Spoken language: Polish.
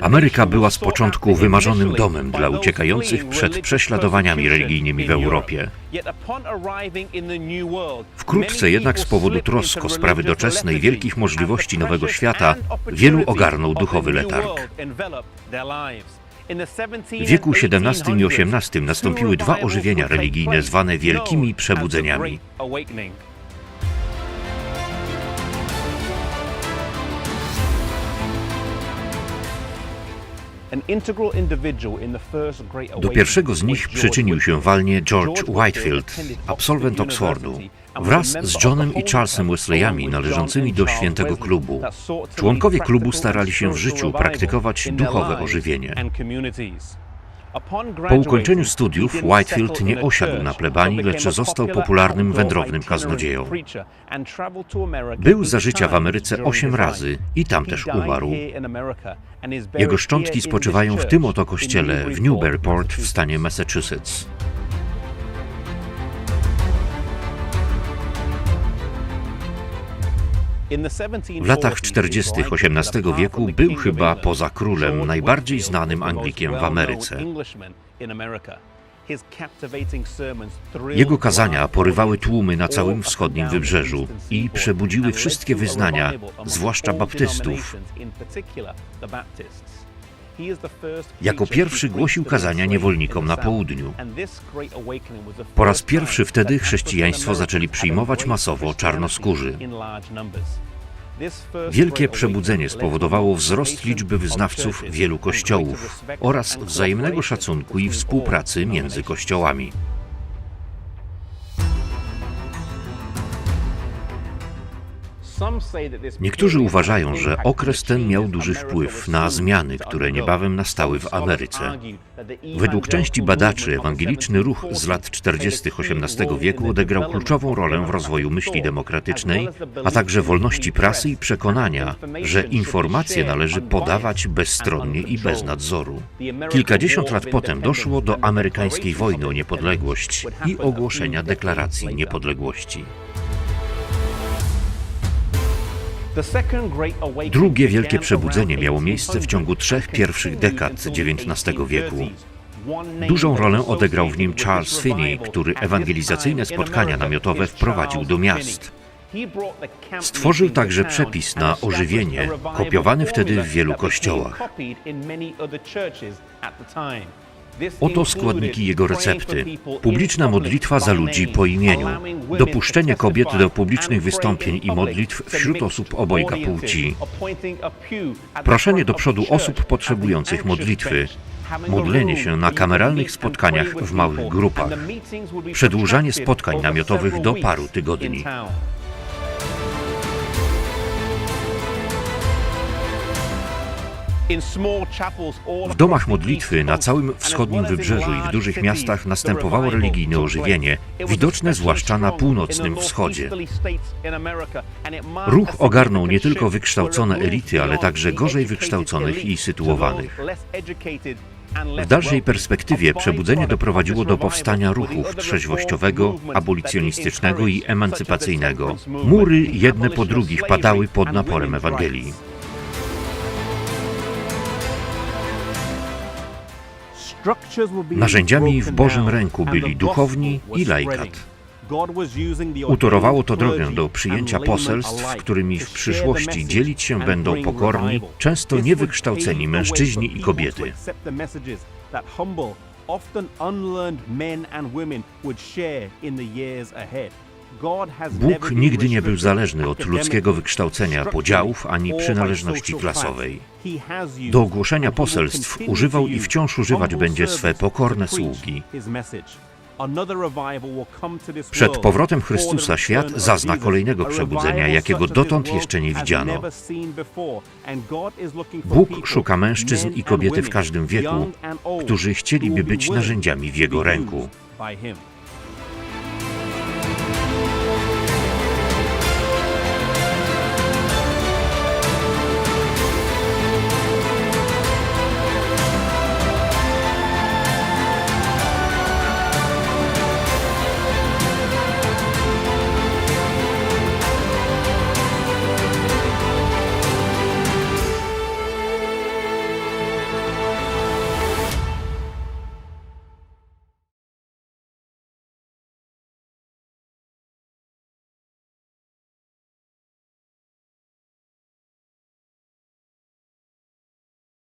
Ameryka była z początku wymarzonym domem dla uciekających przed prześladowaniami religijnymi w Europie. Wkrótce jednak z powodu trosk o sprawy doczesne i wielkich możliwości nowego świata wielu ogarnął duchowy letarg. W wieku XVII i XVIII nastąpiły dwa ożywienia religijne zwane wielkimi przebudzeniami. Do pierwszego z nich przyczynił się walnie George Whitefield, absolwent Oxfordu, wraz z Johnem i Charlesem Wesleyami należącymi do świętego klubu. Członkowie klubu starali się w życiu praktykować duchowe ożywienie. Po ukończeniu studiów Whitefield nie osiadł na plebanii, lecz został popularnym wędrownym kaznodzieją. Był za życia w Ameryce osiem razy i tam też umarł. Jego szczątki spoczywają w tym oto kościele w Newburyport w stanie Massachusetts. W latach 40. XVIII wieku był chyba poza królem najbardziej znanym Anglikiem w Ameryce. Jego kazania porywały tłumy na całym wschodnim wybrzeżu i przebudziły wszystkie wyznania, zwłaszcza baptystów. Jako pierwszy głosił kazania niewolnikom na południu. Po raz pierwszy wtedy chrześcijaństwo zaczęli przyjmować masowo czarnoskórzy. Wielkie przebudzenie spowodowało wzrost liczby wyznawców wielu kościołów oraz wzajemnego szacunku i współpracy między kościołami. Niektórzy uważają, że okres ten miał duży wpływ na zmiany, które niebawem nastały w Ameryce. Według części badaczy ewangeliczny ruch z lat 40. XVIII wieku odegrał kluczową rolę w rozwoju myśli demokratycznej, a także wolności prasy i przekonania, że informacje należy podawać bezstronnie i bez nadzoru. Kilkadziesiąt lat potem doszło do amerykańskiej wojny o niepodległość i ogłoszenia deklaracji niepodległości. Drugie wielkie przebudzenie miało miejsce w ciągu trzech pierwszych dekad XIX wieku. Dużą rolę odegrał w nim Charles Finney, który ewangelizacyjne spotkania namiotowe wprowadził do miast. Stworzył także przepis na ożywienie, kopiowany wtedy w wielu kościołach. Oto składniki jego recepty. Publiczna modlitwa za ludzi po imieniu. Dopuszczenie kobiet do publicznych wystąpień i modlitw wśród osób obojga płci. Proszenie do przodu osób potrzebujących modlitwy. Modlenie się na kameralnych spotkaniach w małych grupach. Przedłużanie spotkań namiotowych do paru tygodni. W domach modlitwy na całym wschodnim wybrzeżu i w dużych miastach następowało religijne ożywienie, widoczne zwłaszcza na północnym wschodzie. Ruch ogarnął nie tylko wykształcone elity, ale także gorzej wykształconych i sytuowanych. W dalszej perspektywie przebudzenie doprowadziło do powstania ruchów trzeźwościowego, abolicjonistycznego i emancypacyjnego. Mury jedne po drugich padały pod naporem Ewangelii. Narzędziami w Bożym ręku byli duchowni i laikat. Utorowało to drogę do przyjęcia poselstw, którymi w przyszłości dzielić się będą pokorni, często niewykształceni mężczyźni i kobiety. Bóg nigdy nie był zależny od ludzkiego wykształcenia, podziałów ani przynależności klasowej. Do ogłoszenia poselstw używał i wciąż używać będzie swe pokorne sługi. Przed powrotem Chrystusa świat zazna kolejnego przebudzenia, jakiego dotąd jeszcze nie widziano. Bóg szuka mężczyzn i kobiety w każdym wieku, którzy chcieliby być narzędziami w Jego ręku.